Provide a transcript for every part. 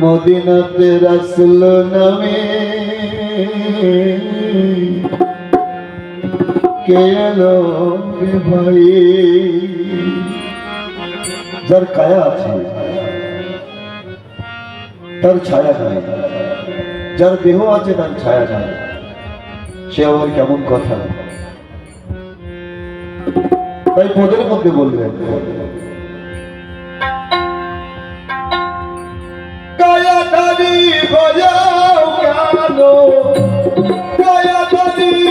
মদিনাতে রাসুল নামে কে এলো রে ভাই? যার কায়া আছে, তার ছায়া নাই। যার দেহ আছে, তার ছায়া নাই। সে কেমন কথা? তাই পদের মধ্যে বললেন কায়া দাদি গজাও কেন? কায়া দাদি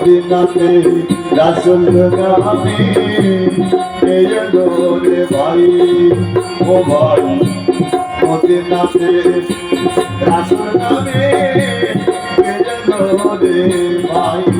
মদিনাতে রাসুল নামে এলো রে ভাই ও ভাই মদিনাতে রাসুল নামে এলো রে ভাই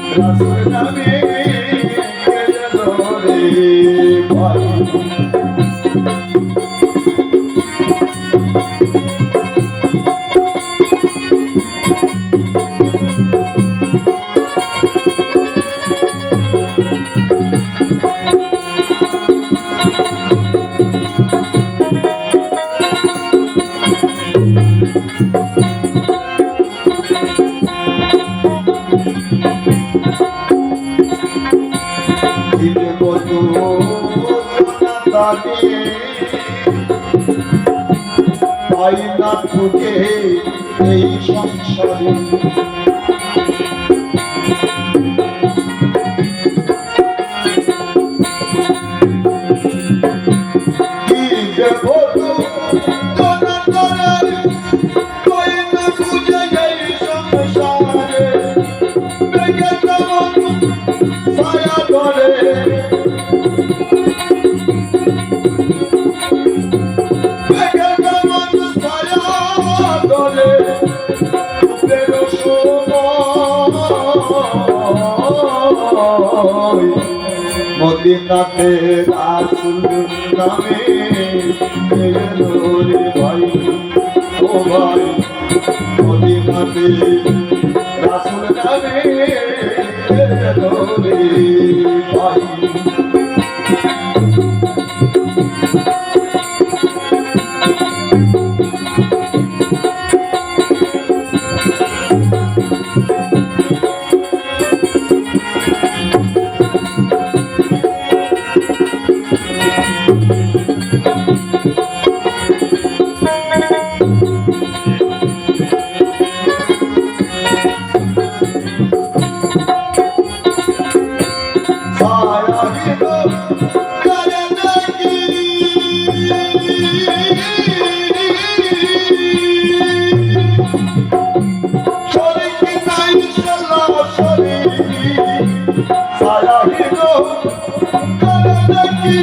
করি ছায়া তাকে পাই না খুঁজে মদিনাতে রাসুল নামে রে ভাই। ও ভাই মদিনাতে রাসুল নামে ভাই। ছায়া দিল কালে দেখি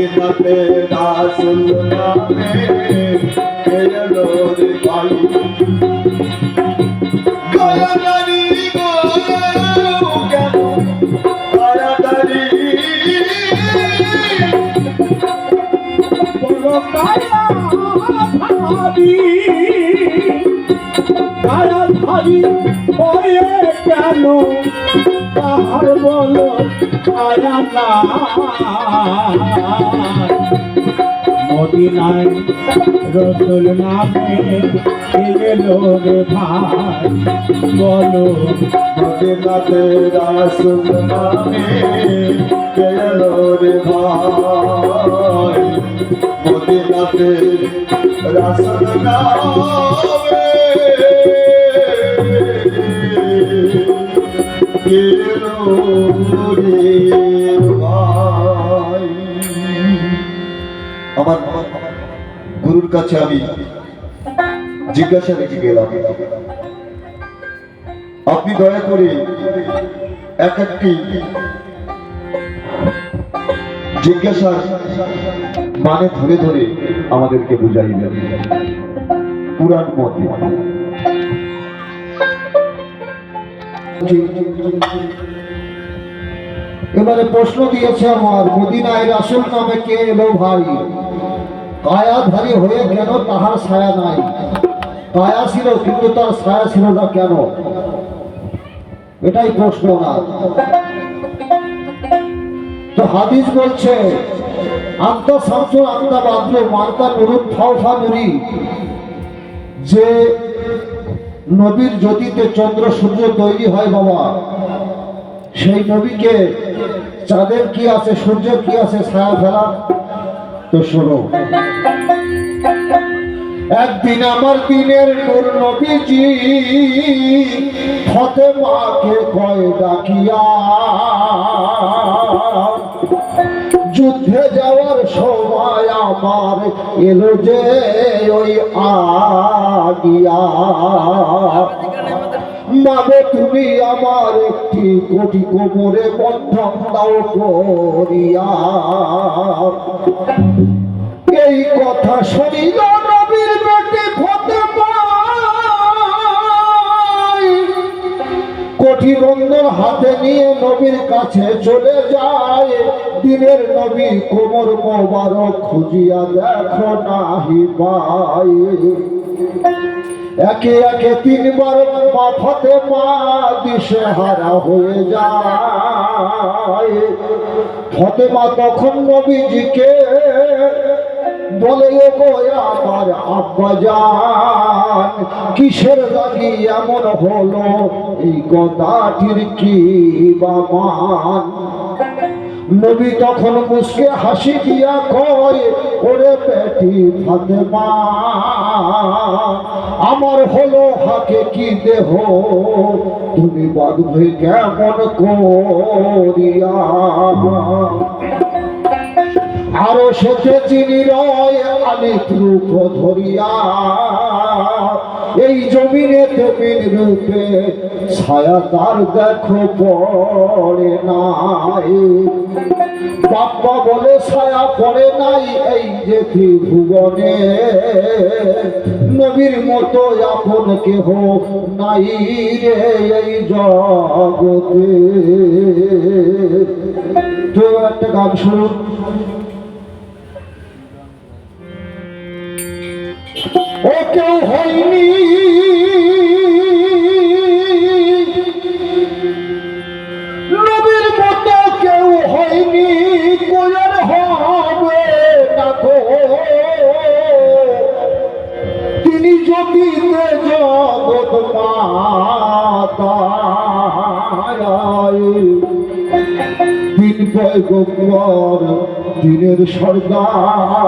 মদিনাতে রাসুল নামে এলো রে ভাই গয়াদারি গো কেন গয়াদারি বড় কায়া ভাবি কায়া ভাবি কেন তাহার বলো কায়া না। মদিনায় রসুল নামে রে ভাই। বলো, মদিনাতে রাসুল নামে রে ভাই। মদিনাতে রাসুল নামে আমার গুরুর কাছে আমি জিজ্ঞাসা রেখে গেলাম। আপনি দয়া করে এক একটি জিজ্ঞাসার মানে ধরে ধরে আমাদেরকে বুঝাইবেন পুরাণ মতে এবারে প্রশ্ন দিয়েছে আমার, মদিনায় রাসুল নামে কে এলো ভাই? কায়াধারী হয়ে কেন তাহার ছায়া নাই? কায়া ছিল, কিন্তু তার ছায়া ছিল না কেন? এটাই প্রশ্ন না তো হাদিস বলছে, আন্তা শামসুর আন্তা বাদলু মান্তা নুরুন ফাউফা নুরি, যে নবীর জ্যোতিতে চন্দ্র, সূর্য তৈরি হয় বাবা। সেই নবীকে চাঁদের কি আছে, সূর্যের কি আছে, ছায়া ফেলা? তো শোনো। একদিন আমার দিনের নূর নবীজি ফতেমাকে কয় ডাকিয়া যুদ্ধে যাওয়ার সময় আমার এলো যে ওই আগিয়া। মাগো তুমি আমার একটি কোটি কোমরে বন্ধন দাও করিয়া। এই কথা শুনিল নবীর বেটে ফতেমা কোটি হাতে নিয়ে নবীর কাছে চলে যায়। দিনের নবী কোমর মোবারক খুঁজিয়া দেখো নাহি পায়। একে একে তিনবার মাফতে মা দিশে হারা হয়ে যায়। ফতেমা তখন নবীজিকে বলে ও আমার আব্বা যান কিসের লাগি এমন হলো? এই কথাটির কি বা নবী তখন মুসকে হাসি দিয়া কয়, ওরে বেটি ফাতেমা, আমার হলো হাকে কি দেহ? তুমি বাঁধবে কেমন করিয়া আরও সেতে চিনি রয় আলিক রূপ ধরিয়া। এই জমিনে তেমিন রূপে ছায়া তার দেখো পড়ে নাই। বাপ্পা বলে, ছায়া পড়ে নাই এই যে ত্রিভুবনে। নবীর মতো আপন কেহ নাই রে এই জগতে। তো একটা গান শুনুন। ও কেউ হয়নি। নবীর মতো কেউ হয়নি কোয়ার হবে গো। তিনি মাতায় দিন দিনের সর্দার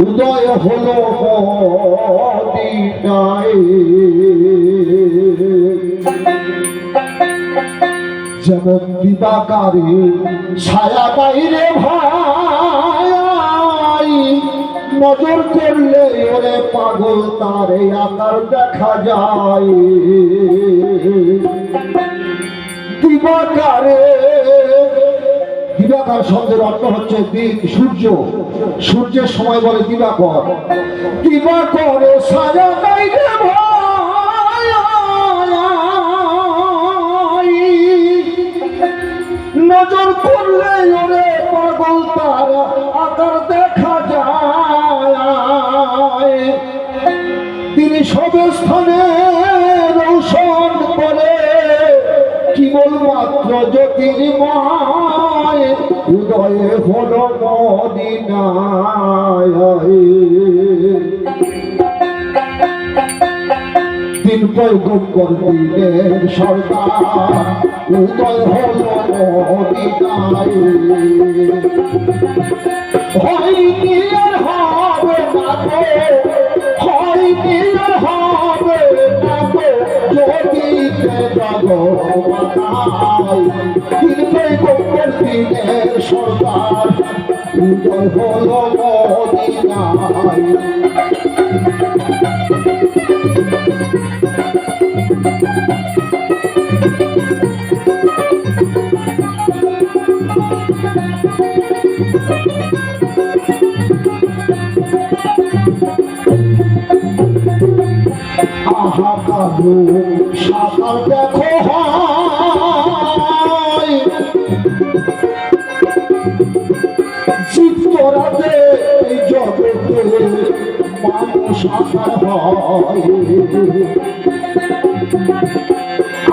উদয় হলো যেমন দিবাকারে ছায়া বাইরে ভাই, নজর করলে ওরে পাগল তারে আকার দেখা যায়। তার সন্ধ্যের অর্থ হচ্ছে দিন, সূর্য। সূর্যের সময় বলে দিবাকর। দিবাকর নজর করলে ওরে পাগল তার, আকার দেখা যায়। তিনি সব স্থানে রৌশন করে। কেবল মাত্র জ্যোতির্ময়? উদয়ে হল মদিনায়। দিন পৈগম্বর দিনের সরকার। উদয় হল মদিনায়। গো হয়নি আর উদয়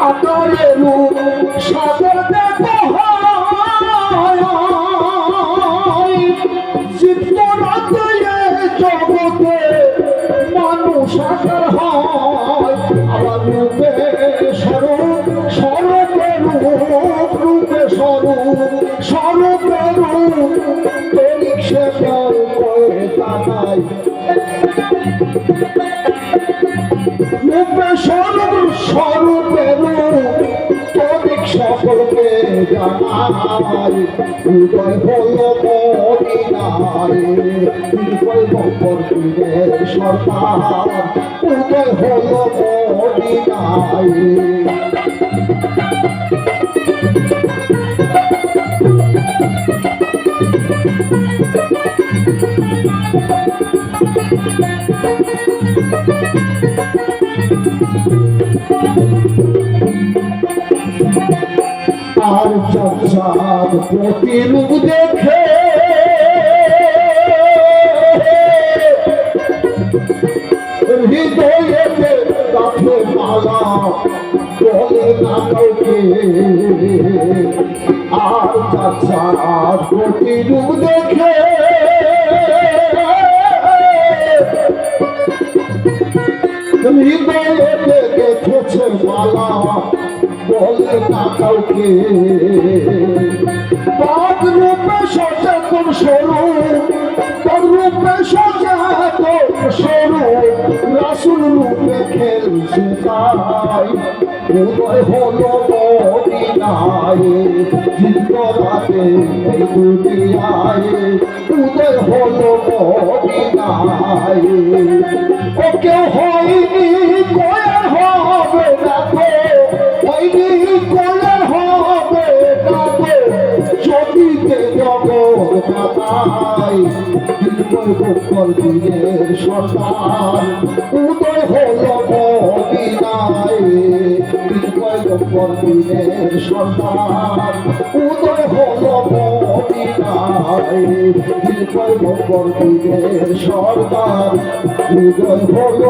আকারে রূপ হয় চিত্তরাতে জগতে মানুষ আকার হয়। আবার রূপে সকলকে জানায় উদয় হল মদিনায় উদয় বকর দিনের সরকার উদয় হল মদিনায় আর চর্চার প্রতিরূপ দেখে হৃদয়েতে কাঠে মালা বলে না কাউকে। আর চর্চার প্রতিরূপ দেখে মালা বলে না কাউকে পদ রূপে সচেতন স্বরূপ পদ রূপে সচেতন স্বরূপ রাসুল রূপে খেলছে তাই উদয় হলো মদিনায় জিন্দরাতে দুনিয়ায় উদয় কেউ হয়নি কয়ার সরকার উদয় হল মদিনায় দিনময় গোপর দিনের সরকার উদয় হল মদিনায় দিনময় গোপর দিনের সরকার উদয় হল